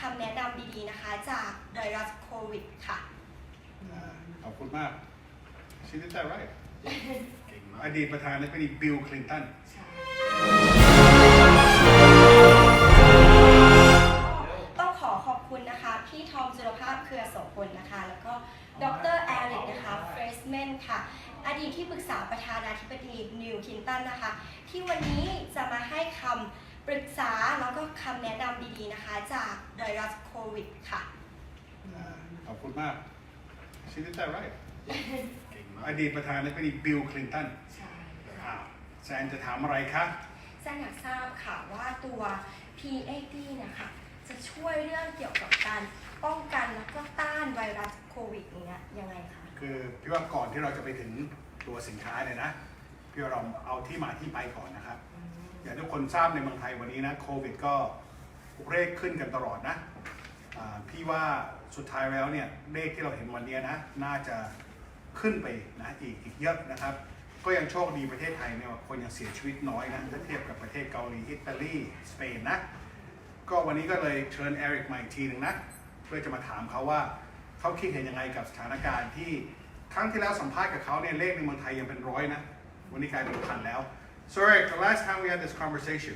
คำแนะนำดีๆนะคะ จากไวรัสโควิดค่ะ อ่าขอบคุณมาก She did that right เก่งมาอกดีตประธานาธิบดีบิลคลินตัน ต้องขอขอบคุณนะคะ พี่ทอมสุรภาพเครือโสพลนะคะ แล้วก็ดรแอริกนะคะเฟรสแมนค่ะ อดีตที่ปรึกษาประธานาธิบดีนิวคลินตันนะคะ ที่วันนี้จะมาให้คำ ปรึกษาแล้วก็คำแนะนำดีๆนะคะ จากไวรัสโควิดค่ะ อ่าขอบคุณมาก She did that right เก่งมาอกดีตประธานาธิบดีบิลคลินตันใช่อ่าแซนจะถามอะไรคะแจ้งอยากทราบค่ะว่าตัว P80 นะคะจะช่วยเรื่องเกี่ยวกับการป้องกันแล้วก็ต้านไวรัสโควิดอย่างเงี้ยยังไงคะคือพี่ว่าก่อนที่เราจะไปถึงตัวสินค้าเนี่ยนะ พี่ว่าเราเอาที่มาที่ไปก่อนนะครับ อ อย่างทุกคนทราบในเมืองไทยวันนี้นะโควิดก็เลขขึ้นกันตลอดนะพี่ว่าสุดท้ายแล้วเนี่ยเลขที่เราเห็นวันนี้นะน่าจะขึ้นไปนะอีกอีกเยอะนะครับ ก็ยังโชคดีประเทศไทยเนี่ยคนยังเสียชีวิตน้อยนะถ้าเทียบกับประเทศเกาหลีอิตาลีสเปนนะก็วันนี้ก็เลยเชิญเอริกมาอีกทีหนึ่งนะเพื่อจะมาถามเขาว่าเขาคิดเห็นยังไงกับสถานการณ์ที่ครั้งที่แล้วสัมภาษณ์กับเขาเนี่ยเลขในเมืองไทยยังเป็นร้อยนะวันนี้กลายเป็นพันแล้ว So Eric, the last time we had this conversation,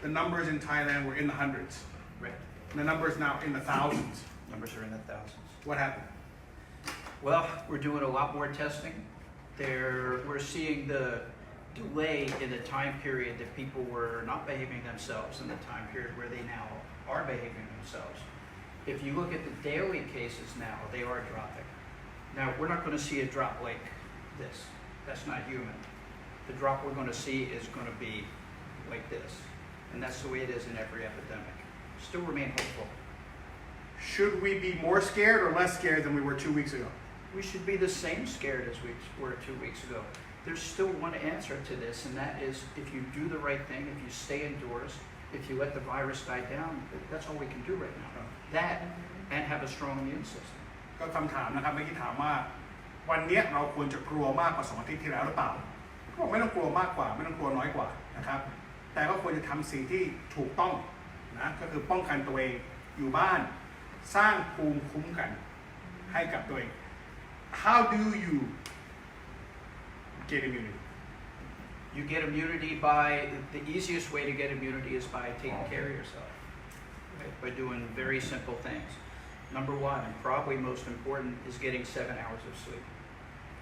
the numbers in Thailand were in the hundreds. Right. The numbers now in the thousands. Numbers are in the thousands. What happened? Well, we're doing a lot more testing. There, we're seeing the delay in the time period that people were not behaving themselves and the time period where they now are behaving themselves. If you look at the daily cases now, they are dropping. Now, we're not gonna see a drop like this. That's not human The drop we're gonna see is gonna be like this. And that's the way it is in every epidemic. Still remain hopeful. Should we be more scared or less scared than we were two weeks ago? We should be the same scared as we were two weeks ago. There's still one answer to this, and that is if you do the right thing, if you stay indoors, if you let the virus die down, that's all we can do right now. That and have a strong immune system. ก็คำถามนะครับเมื่อกี้ถามว่า วันเนี้ยเราควรจะกลัวมากกว่าสองอาทิตย์ที่แล้วหรือเปล่าก็ บอกไม่ต้องกลัวมากกว่า ไม่ต้องกลัวน้อยกว่านะครับ แต่ก็ควรจะทำสิ่งที่ถูกต้องนะก็คือป้องกันตัวเองอยู่บ้าน สร้างภูมิคุ้มกันให้กับตัวเอง How do you get immunity You get immunity by the easiest way to get immunity is by taking care of yourself, right? by doing very simple things. Number one, and probably most important, is getting seven hours of sleep.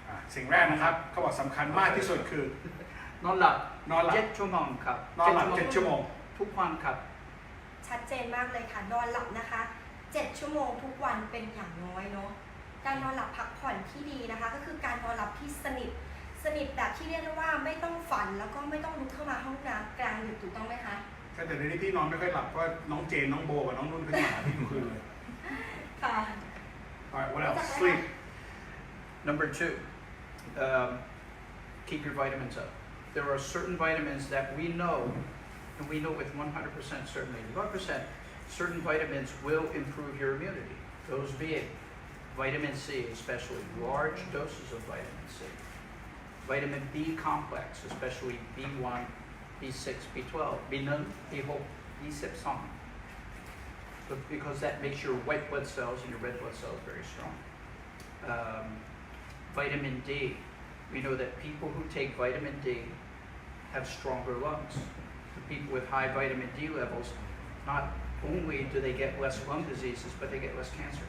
อะสิ่งแรกนะครับเขาบอกสำคัญมากที่สุดคือ นอนหลับนอนหลับ เจ็ดชั่วโมงครับนอนหลับเจ็ดชั่วโมง ทุกวันครับ ชัดเจนมากเลยค่ะ นอนหลับนะคะ 7 ชั่วโมงทุกวันเป็นอย่างน้อยเนาะ การนอนหลับพักผ่อนที่ดีนะคะ ก็คือการนอนหลับที่สนิท สนิทแบบที่เรียกได้ว่าไม่ต้องฝันแล้วก็ไม่ต้องลุกเข้ามาห้องน้ำกลางดึกถูกต้องไหมคะ ก็แต่ในนี้พี่นอนไม่ค่อยหลับเพราะว่าน้องเจนน้องโบกับน้องนุ่นขึ้นมาหาพี่ทุกคืนเลย ค่ะ Alright what else sleep Number two, um, keep your vitamins up. There are certain vitamins that we know, and we know with 100% certainty, 100% certain vitamins will improve your immunity. Those being vitamin C, especially large doses of vitamin C. Vitamin B complex, especially B1, B6, B12, B9, B6, B6, but because that makes your white blood cells and your red blood cells very strong. Um, vitamin D, we know that people who take vitamin D have stronger lungs. The people with high vitamin D levels, not only do they get less lung diseases, but they get less cancer.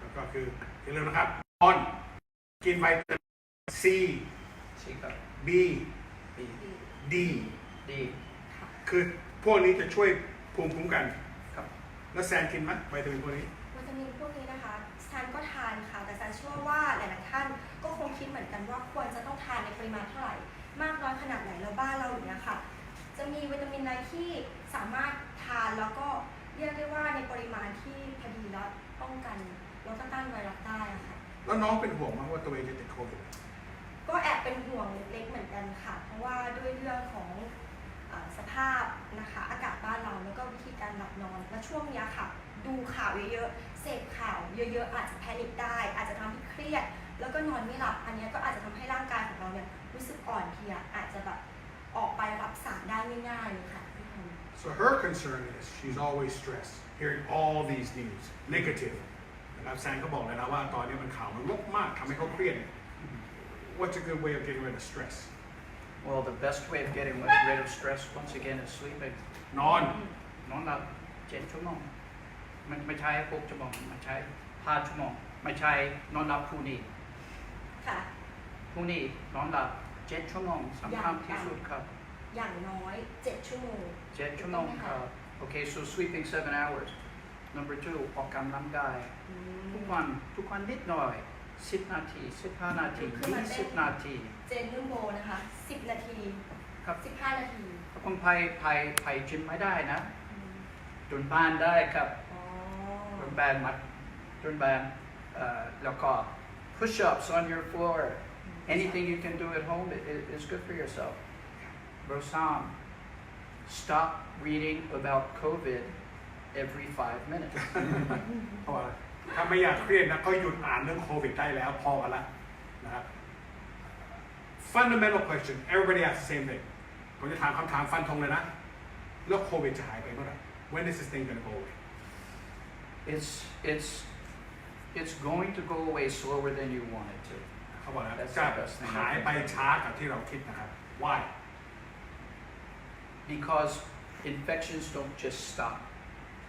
แล้วก็คืออย่าลืมนะครับนอน กินไวตามิน C See, uh, B B, D D, คือพวกนี้จะช่วยภูมิคุ้มกัน ครับ แล้วแซนกินไหมไวตามินพวกนี้ วิตามินพวกนี้นะคะซันก็ทานค่ะ แต่ซันเชื่อว่าหลายๆท่านก็ คงคิดเหมือนกันว่าควรจะต้องทานในปริมาณเท่าไหร่ มากน้อยขนาดไหนแล้วบ้านเราอย่างเงี้ยค่ะ จะมีวิตามินอะไรที่สามารถทานแล้วก็เรียกได้ว่าในปริมาณที่พอดีและป้องกันแล้วก็ต้านไวรัสได้อะค่ะ แล้วน้องเป็นห่วงมากว่าตัวเองจะติดโควิด ก็แอบเป็นห่วงเล็กๆเหมือนกันค่ะ เพราะว่าด้วยเรื่องของเออสภาพนะคะ อากาศบ้านเราแล้วก็วิธีการหลับนอน และช่วงเนี้ยค่ะ ดูข่าวเยอะๆเสพข่าวเยอะๆอาจจะแพนิคได้ อาจจะทำให้เครียด แล้วก็นอนไม่หลับ อันเนี้ยก็อาจจะทำให้ร่างกายของเราเนี่ยรู้สึกอ่อนเพลียอาจจะแบบออกไปรับสารได้ไม่ง่ายเลยค่ะพี่พงศ์ So her concern is she's always stressed, hearing all these news, negative. นะครับแซนก็บอกเลยนะว่าตอนนี้มันข่าวมันลบมากทำให้เขาเครียด What's a good way of getting rid of stress? Well, the best way of getting rid of stress, once again, is sleeping. นอน นอนหลับเจ็ดชั่วโมงไม่ไม่ใช่หกชั่วโมงไม่ใช่ห้าชั่วโมงไม่ใช่นอนหลับพรุ่งนี้ ค่ะ พรุ่งนี้นอนหลับเจ็ดชั่วโมงสำคัญที่สุดครับอย่างน้อย7ชั่วโมงเจ็ดชั่วโมงครับ Okay so sleeping seven hours number two ออกกำลังกายอืทุกมวันทุกวันนิดหน่อยสิบนาทีสิบห้านาทีคือมันยี่ได้สิบนาที เจนนุ่นโบนะคะ10นาทีครับ15นาทีถ้าคนไปไปไปจิมไม่ได้นะอืมจนบ้านได้ครับอ๋อจนแบนมัดจนแบนเอ่อแล้วก็ push ups on your floor anything you can do at home i- i- is good for yourself Rosam stop reading about COVID every five minutes เพราะว่าถ้าไม่อยากเครียดนะก็หยุดอ่านเรื่องโควิดได้แล้วพอกันละนะครับ fundamental question everybody asks the same thing ผมจะถามคำถามฟันธงเลยนะ แล้วโควิดจะหายไปเมื่อไหร่ when is this thing gonna go away it's it's it's going to go away slower than you want it to เขาบอกนะ That's จะ the best thing. หายไปช้ากับที่เราคิดนะครับ why because infections don't just stop.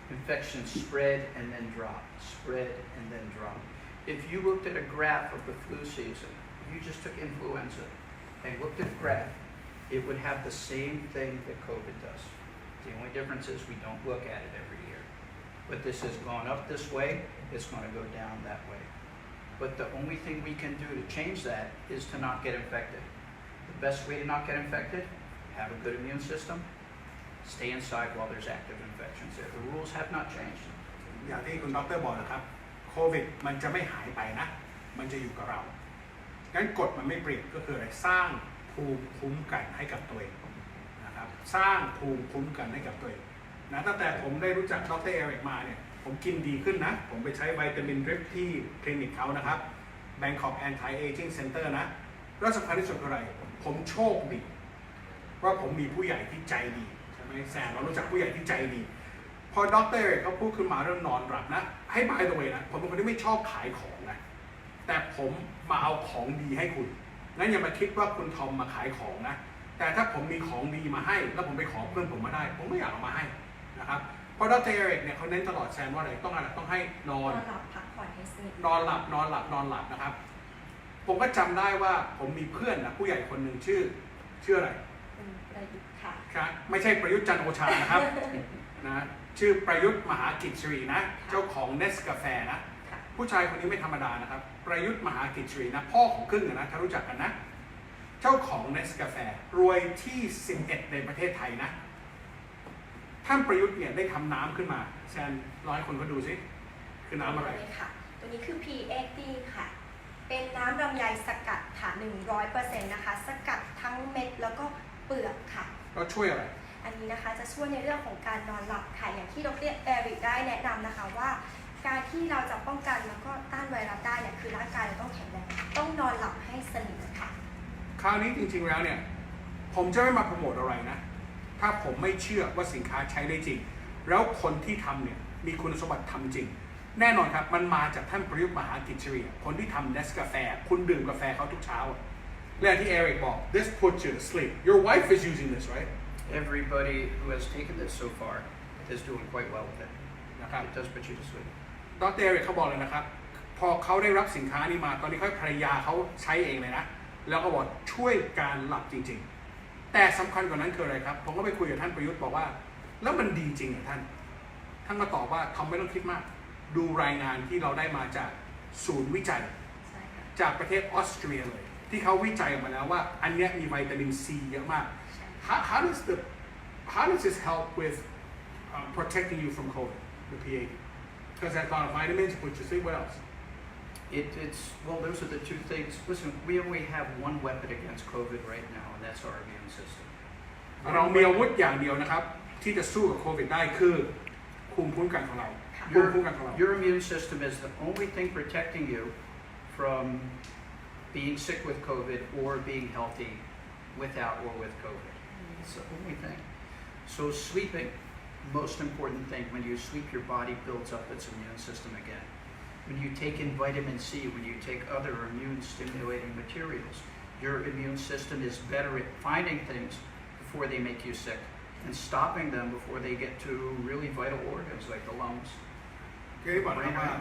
Infections spread and then drop, spread and then drop. If you looked at a graph of the flu season, you just took influenza and looked at a graph, it would have the same thing that COVID does. The only difference is we don't look at it every year. But this has gone up this way, it's going to go down that way. But the only thing we can do to change that is to not get infected. The best way to not get infected, have a good immune system, stay inside while there's active infections there. The rules have not changed. อย่างที่คุณด็อกเตอร์บอกนะครับ โควิดมันจะไม่หายไปนะ มันจะอยู่กับเรา งั้นกฎมันไม่เปลี่ยนก็คืออะไร สร้างภูมิคุ้มกันให้กับตัวเองนะครับ สร้างภูมิคุ้มกันให้กับตัวเอง นะตั้งแต่ผมได้รู้จักดรเอริกมาเนี่ยผมกินดีขึ้นนะ ผมไปใช้วิตามินดริปที่คลินิกเขานะครับ Bangkok Anti Aging Center นะแล้วสำคัญที่สุดคืออะไร ผมโชคดีว่าผมมีผู้ใหญ่ที่ใจดีใช่ไหมแซนเรารู้จักผู้ใหญ่ที่ใจดี พอดรเอริกเขาพูดขึ้นมาเรื่องนอนหลับนะ ให้ by the way นะ ผมเป็นคนที่ไม่ชอบขายของนะ แต่ผมมาเอาของดีให้คุณ งั้นอย่ามาคิดว่าคุณทอมมาขายของนะ แต่ถ้าผมมีของดีมาให้ แล้วผมไปขอเพื่อนผมมาได้ ผมไม่อยากเอามาให้ นะครับเพราะดรเอริกเนี่ยเขาเน้นตลอดแซนว่าอะไรต้องอะไรต้องให้นนออนนหลับพักผ่อนให้สนิทนอนหลับนอนหลับนอนหลับนะครับ ผมก็จำได้ว่าผมมีเพื่อนนะผู้ใหญ่คนหนึ่งชื่อ ชื่ออะไรคุณประยุทธ์ค่ะครับไม่ใช่ประยุทธ์จันทร์โอชานะครับนะชื่อประยุทธ์มหากิจชรีนะ เจ้าของเนสกาแฟนะ ค่ะผู้ชายคนนี้ไม่ธรรมดานะครับ ประยุทธ์มหากิจชรีนะ พ่อของครึ่งอะนะถ้ารู้จักกันนะ เจ้าของเนสกาแฟรวยที่ 11 ในประเทศไทยนะ ท่านประยุทธ์เนี่ยได้ทำน้ำขึ้นมาแซนร้อยคนก็ดูสิคือน้ำอะไรเลยค่ะ ตัวนี้คือ P80 ค่ะ เป็นน้ำลำไยสกัดค่ะ 100%นะคะ สกัดทั้งเม็ดแล้วก็เปลือกค่ะ ก็ช่วยอะไร อันนี้นะคะจะช่วยในเรื่องของการนอนหลับค่ะ อย่างที่ดรเอริกได้แนะนำนะคะว่า การที่เราจะป้องกันแล้วก็ต้านไวรัสได้เนี่ยคือร่างกายเราต้องแข็งแรงต้องนอนหลับให้สนิทค่ะ คราวนี้จริงๆแล้วเนี่ย ผมจะไม่มาโปรโมทอะไรนะ ถ้าผมไม่เชื่อว่าสินค้าใช้ได้จริง แล้วคนที่ทำเนี่ยมีคุณสมบัติทำจริง แน่นอนครับมันมาจากท่านประยุทธ์มหากิจเฉลี่ยคนที่ทำเนสกาแฟ คุณดื่มกาแฟเขาทุกเช้าอะและอย่างที่เอริกบอก this puts you to sleep your wife is using this right Everybody who has taken this so far is doing quite well with it. นะครับ It does put you to sleep. ดรเอริกเขาบอกเลยนะครับ พอเขาได้รับสินค้านี้มาตอนนี้เขาให้ภรรยาเขาใช้เองเลยนะ แล้วก็บอกช่วยการหลับจริง ๆ แต่สำคัญกว่านั้นคืออะไรครับ ผมก็ไปคุยกับท่านประยุทธ์บอกว่า แล้วมันดีจริงเหรอท่าน ท่านก็ตอบว่าทำไม่ต้องคิดมาก ดูรายงานที่เราได้มาจากศูนย์วิจัยใช่ค่ะจากประเทศออสเตรียเลย ที่เขาวิจัยออกมาแล้วว่า อันเนี้ยมีวิตามินซีเยอะมากใช่ how, how does the how does this help with um, protecting you from COVID the P80 because I thought of vitamins which is what else It, it's, well, those are the two things. Listen, we only have one weapon against COVID right now, and that's our immune system. เรามีอาวุธอย่างเดียวนะครับ ที่จะสู้กับโควิดได้คือภูมิคุ้มกันของเรา ค่ะ ภูมิคุ้มกันของเรา Your immune system is the only thing protecting you from being sick with COVID or being healthy without or with COVID. It's the only thing. So sleeping, most important thing, when you sleep, your body builds up its immune system again. When you take in vitamin C, when you take other immune stimulating materials, your immune system is better at finding things before they make you sick and stopping them before they get to really vital organs like the lungs. คือที่บอกนะครับว่า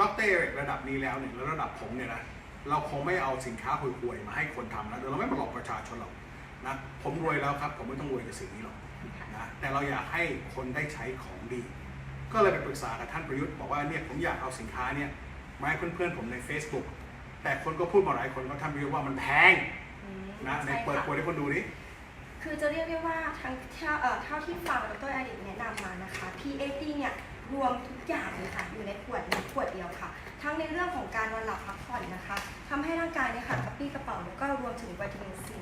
ด็อกเตอร์ระดับนี้แล้วเนี่ยแล้วระดับผมเนี่ยนะเราคงไม่เอาสินค้าห่วยๆมาให้คนทำแล้วเราไม่มาหลอกประชาชนหรอกนะผมรวยแล้วครับ ผมไม่ต้องรวยกับสิ่งนี้หรอกนะแต่เราอยากให้คนได้ใช้ของดี ก็เลยไปปรึกษากับท่านประยุทธ์บอกว่าเนี่ยผมอยากเอาสินค้าเนี่ยมาให้เพื่อนๆผมใน Facebook แต่คนก็พูดมาหลายคนก็ท่านประยุทธ์ว่ามันแพงอืมนะในใช่เปิดค่ะขวดให้คนดูดิคือจะเรียกได้ว่าทั้งเท่าเอ่อเท่าที่ฟังดรอดิตแนะนำมานะคะ PAD เนี่ยรวมทุกอย่างเลยค่ะอยู่ในขวดนี้ขวดเดียวค่ะ ทั้งในเรื่องของการนอนหลับพักผ่อนนะคะทำให้ร่างกายเนี่ยค่ะกระปรี้กระเป๋าแล้วก็รวมถึงวิตามินซี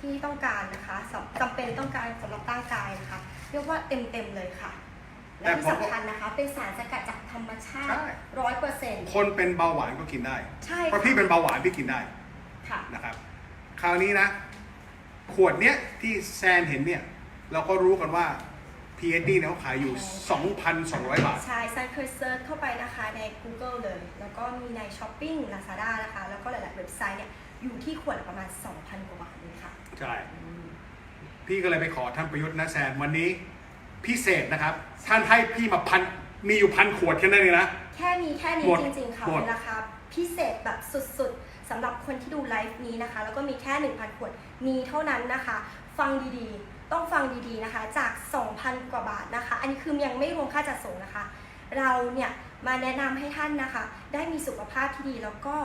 ที่ต้องการนะคะสำจำเป็นต้องการสำหรับร่างกายนะคะ เรียกว่าเต็มเต็มๆเลยค่ะ และที่สำคัญนะคะ เป็นสารสกัดจากธรรมชาติใช่ร้อยเปอร์เซ็นต์คนเป็นเบาหวานก็กินได้ใช่เพราะค่ะพี่เป็นเบาหวานพี่กินได้ค่ะนะครับ คราวนี้นะ ขวดเนี้ยที่แซนเห็นเนี่ย เราก็รู้กันว่า PhD เนี่ยเขาขายอยู่ 2,200 บาท ใช่ซันเคยเซิร์ชเข้าไปนะคะใน Google เลย แล้วก็มีใน Shopping Lazada นะคะ แล้วก็หลาย ๆ เว็บไซต์เนี่ย อยู่ที่ขวดละประมาณ 2,000 กว่าบาทเลยค่ะ ใช่ พี่ก็เลยไปขอท่านประยุทธ์นะแซนวันนี้ พิเศษนะครับ ท่านให้พี่มาพันมีอยู่พันขวดแค่นั้นเองนะ แค่นี้แค่นี้หมดจริงๆ ค่ะหมดเป็นราคาพิเศษแบบสุดๆสำหรับคนที่ดูไลฟ์นี้นะคะ แล้วก็มีแค่ 1,000 ขวดมีเท่านั้นนะคะ ฟังดีๆ ต้องฟังดีๆนะคะ จาก 2,000 กว่าบาทนะคะ อันนี้คือยังไม่รวมค่าจัดส่งนะคะ เราเนี่ยมาแนะนำให้ท่านนะคะ ได้มีสุขภาพที่ดีแล้วก็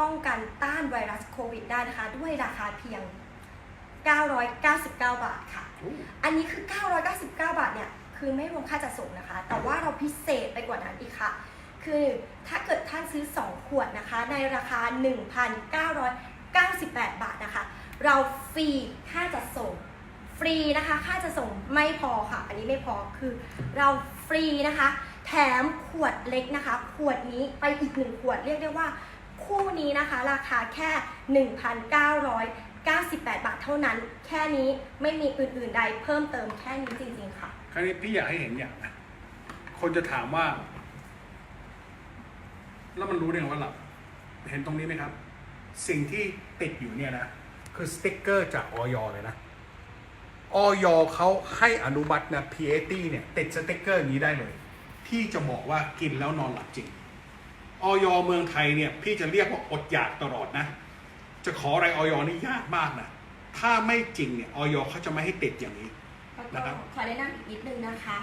ป้องกันต้านไวรัสโควิดได้นะคะ ด้วยราคาเพียง 999 บาทค่ะ อันนี้คือ 999 บาทเนี่ยคือไม่รวมค่าจัดส่งนะคะ แต่ว่าเราพิเศษไปกว่านั้นอีกค่ะ คือถ้าเกิดท่านซื้อ 2 ขวดนะคะ ในราคา 1,998 บาทนะคะ เราฟรีค่าจัดส่งฟรีนะคะ ค่าจัดส่งไม่พอค่ะ อันนี้ไม่พอคือเราฟรีนะคะ แถมขวดเล็กนะคะ ขวดนี้ไปอีกหนึ่งขวดเรียกได้ว่า คู่นี้นะคะ ราคาแค่ 1,998 บาทเท่านั้น แค่นี้ไม่มีอื่นๆใดเพิ่มเติมแค่นี้จริงๆค่ะ คราวนี้พี่อยากให้เห็นอย่างนะคนจะถามว่า แล้วมันรู้ได้ไงว่าหลับ เห็นตรงนี้ไหมครับ สิ่งที่ติดอยู่เนี่ยนะ คือสติ๊กเกอร์จากออยเลยนะออยเขาให้อนุมัตินะ PAT เนี่ย ติดสติ๊กเกอร์อย่างนี้ได้เลย ที่จะบอกว่ากินแล้วนอนหลับจริงออยเมืองไทยเนี่ย พี่จะเรียกว่าอดอยากตลอดนะ จะขออะไรออยนี่ยากมากนะถ้าไม่จริงเนี่ยออยเขาจะไม่ให้ติดอย่างนี้ แล้วนะครัก็บขอแนะนำอีกนิดนึงนะคะ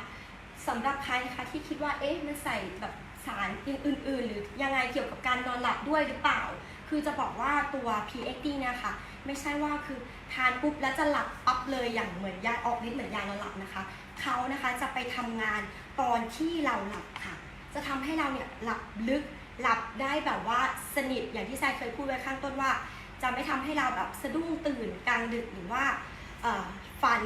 สำหรับใครนะคะที่คิดว่าเอ๊ะมันใส่แบบสารอื่นๆ หรือยังไงเกี่ยวกับการนอนหลับด้วยหรือเปล่า คือจะบอกว่าตัว PXD เนะคะไม่ใช่ว่าคือทานปุ๊บแล้วจะหลับปั๊บเลยอย่างเหมือนยาออกฤทธิ์เหมือนยานอนหลับนะคะเขานะคะจะไปทำงานตอนที่เราหลับค่ะ จะทำให้เราเนี่ยหลับลึกหลับได้แบบว่าสนิทอย่างที่ทรายเคยพูดไว้ข้างต้นว่า จะไม่ทำให้เราแบบสะดุ้งตื่นกลางดึกหรือว่าเอ่อฝัน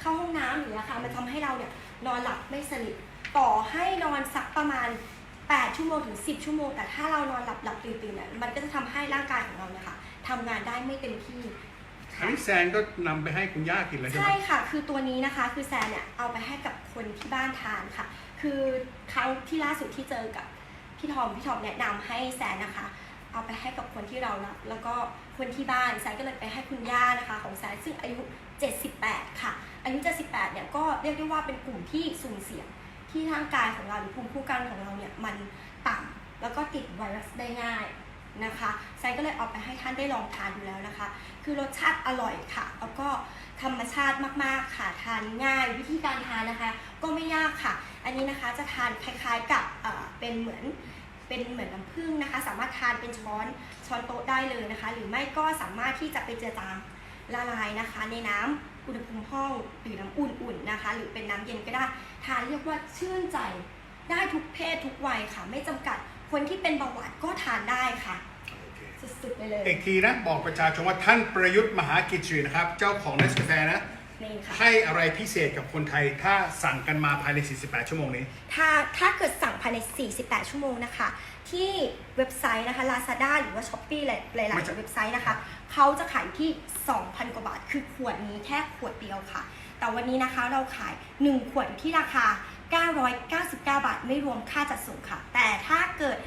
เข้าห้องน้ำอย่างเงี้ยค่ะมันทำให้เราเนี่ยนอนหลับไม่สนิทต่อให้นอนสักประมาณ 8 ชั่วโมงถึง 10 ชั่วโมง แต่ถ้าเรานอนหลับหลับตื่นตื่นเนี่ยมันก็จะทำให้ร่างกายของเราเนี่ยค่ะทำงานได้ไม่เต็มที่อันนี้แซนก็นำไปให้คุณย่ากินแล้วใช่ไหมใช่ค่ะ คือตัวนี้นะคะ คือแซนเนี่ยเอาไปให้กับคนที่บ้านทานค่ะ คือครั้งที่ล่าสุดที่เจอกับพี่ทอมพี่ทอมแนะนำให้แซนนะคะ เอาไปให้กับคนที่เรารักแล้วก็คนที่บ้านแซนก็เลยไปให้คุณย่านะคะของแซนซึ่งอายุ 78 ค่ะ อายุ 78 เนี่ยก็เรียกได้ว่าเป็นกลุ่มที่สุ่มเสี่ยงที่ร่างกายของเราหรือภูมิคุ้มกันของเราเนี่ยมันต่ำแล้วก็ติดไวรัสได้ง่ายนะคะแซนก็เลยเอาไปให้ท่านได้ลองทานดูแล้วนะคะ คือรสชาติอร่อยค่ะ แล้วก็ธรรมชาติมากๆค่ะ ทานง่าย วิธีการทานนะคะ ก็ไม่ยากค่ะ อันนี้นะคะจะทานคล้ายๆกับเเป็นเหมือน เป็นเหมือนน้ำผึ้งนะคะ สามารถทานเป็นช้อนช้อนโต๊ะได้เลยนะคะ หรือไม่ก็สามารถที่จะไปเจือจางละลายนะคะ ในน้ำอุณหภูมิห้องหรือน้ำอุ่นๆนะคะ หรือเป็นน้ำเย็นก็ได้ทานเรียกว่าชื่นใจได้ทุกเพศทุกวัยค่ะ ไม่จำกัดคนที่เป็นเบาหวานก็ทานได้ค่ะโอเคสุดๆไปเลยอีกทีนะบอกประชาชนว่าท่านประยุทธ์มหากิจรีนะครับ เจ้าของเนสกาแฟนะ นี่ค่ะ ให้อะไรพิเศษกับคนไทยถ้าสั่งกันมาภายใน 48 ชั่วโมงนี้ ถ้าถ้าเกิดสั่งภายใน 48 ชั่วโมงนะคะ ที่เว็บไซต์นะคะ Lazada หรือว่า Shopee หลายหลายไม่ใช่ๆเว็บไซต์นะคะ เขาจะขายที่ 2,000 กว่าบาท คือขวดนี้แค่ขวดเดียวค่ะ แต่วันนี้นะคะเราขาย 1 ขวดอยู่ที่ราคา 999 บาท ไม่รวมค่าจัดส่งค่ะ แต่ถ้าเกิด